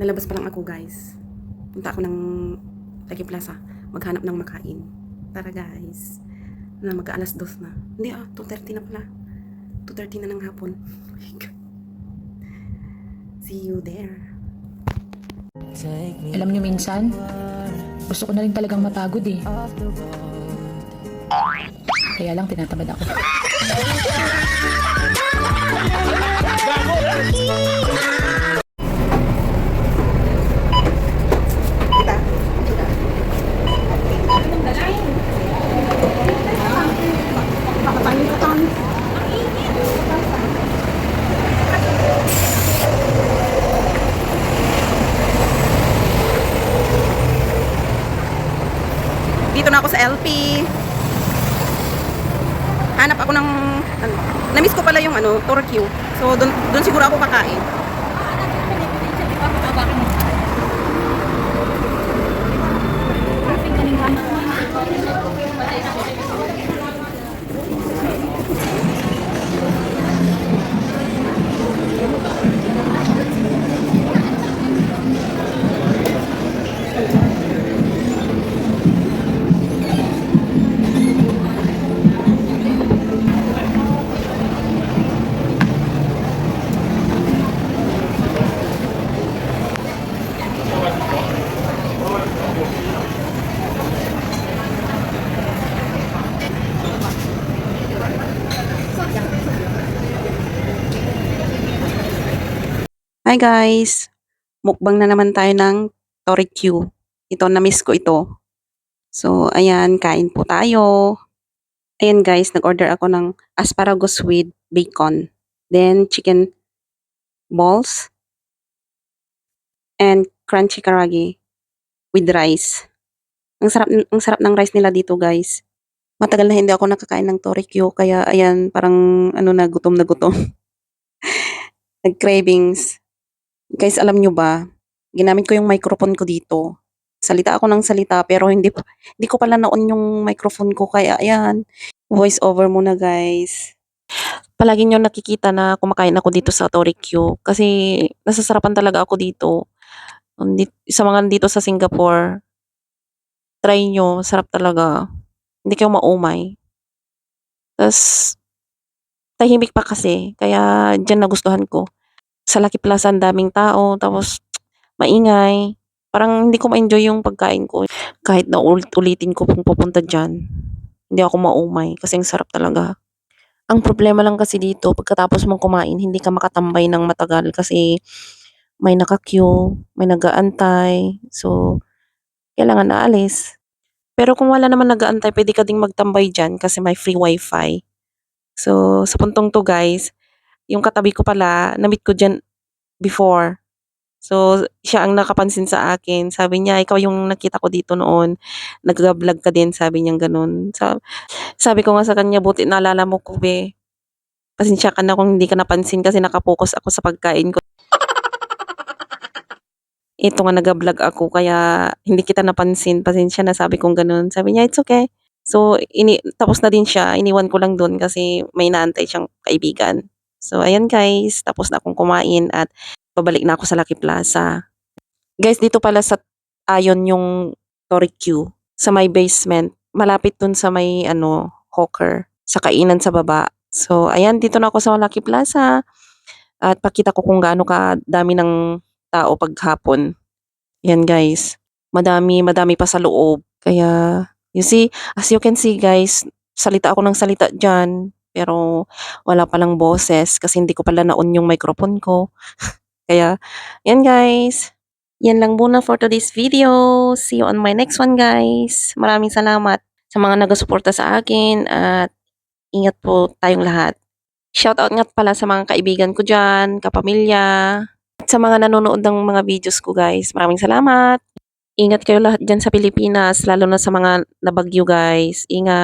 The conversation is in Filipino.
Lalabas pa lang ako guys. Punta ako ng Lucky Plaza. Maghanap ng makain. Tara guys. Na mag alas dos na. Hindi ah, 2.30 na pala. 2.30 na ng hapon. Oh my God. See you there. Alam niyo minsan, gusto ko na rin talagang mapagod eh. Kaya lang tinatamad ako. LP. Hanap ako ng ano, na-miss ko pala yung ano, Torque. So doon siguro ako kakain. Hi guys! Mukbang na naman tayo ng Torque. Ito, na-miss ko ito. So, ayan, kain po tayo. Ayan guys, nag-order ako ng asparagus with bacon. Then, chicken balls. And crunchy karagi with rice. Ang sarap, ang sarap ng rice nila dito guys. Matagal na hindi ako nakakain ng Torque, kaya ayan, parang ano na, gutom na gutom. Nag-cravings. Guys, alam nyo ba, ginamit ko yung microphone ko dito. Salita ako ng salita pero hindi hindi ko pala naon yung microphone ko kaya ayan, voice over muna guys. Palagi nyo nakikita na kumakain ako dito sa Torikyo kasi nasasarapan talaga ako dito. Sa mga dito sa Singapore, try nyo, sarap talaga. Hindi kayo maumay. Tapos, tahimik pa kasi, kaya dyan nagustuhan ko sa Lucky Plaza ang daming tao, tapos maingay. Parang hindi ko ma-enjoy yung pagkain ko. Kahit na ulit ulitin ko pong pupunta dyan, hindi ako maumay kasi ang sarap talaga. Ang problema lang kasi dito, pagkatapos mong kumain, hindi ka makatambay ng matagal kasi may naka-queue, may nag-aantay. So, kailangan naalis. Pero kung wala naman nag-aantay, pwede ka ding magtambay dyan kasi may free wifi. So, sa puntong to guys, yung katabi ko pala, na-meet ko dyan before. So, siya ang nakapansin sa akin. Sabi niya, ikaw yung nakita ko dito noon. Nag-vlog ka din, sabi niya ganun. Sa- sabi ko nga sa kanya, buti naalala mo ko, be. Pasensya ka na kung hindi ka napansin kasi nakapokus ako sa pagkain ko. Ito nga nag-vlog ako, kaya hindi kita napansin. Pasensya na, sabi kong ganun. Sabi niya, it's okay. So, ini tapos na din siya. Iniwan ko lang doon kasi may naantay siyang kaibigan. So, ayan guys. Tapos na akong kumain at babalik na ako sa Lucky Plaza. Guys, dito pala sa Ayon yung Torikyu sa may basement. Malapit dun sa may ano, hawker sa kainan sa baba. So, ayan, dito na ako sa Lucky Plaza. At pakita ko kung gaano ka dami ng tao paghapon. Yan guys. Madami, madami pa sa loob. Kaya, you see, as you can see guys, salita ako ng salita dyan. Pero wala palang boses kasi hindi ko pala naon yung microphone ko. Kaya, yan guys. Yan lang muna for today's video. See you on my next one guys. Maraming salamat sa mga nagasuporta sa akin at ingat po tayong lahat. Shoutout nga pala sa mga kaibigan ko dyan, kapamilya, at sa mga nanonood ng mga videos ko guys. Maraming salamat. Ingat kayo lahat dyan sa Pilipinas, lalo na sa mga nabagyo guys. Ingat.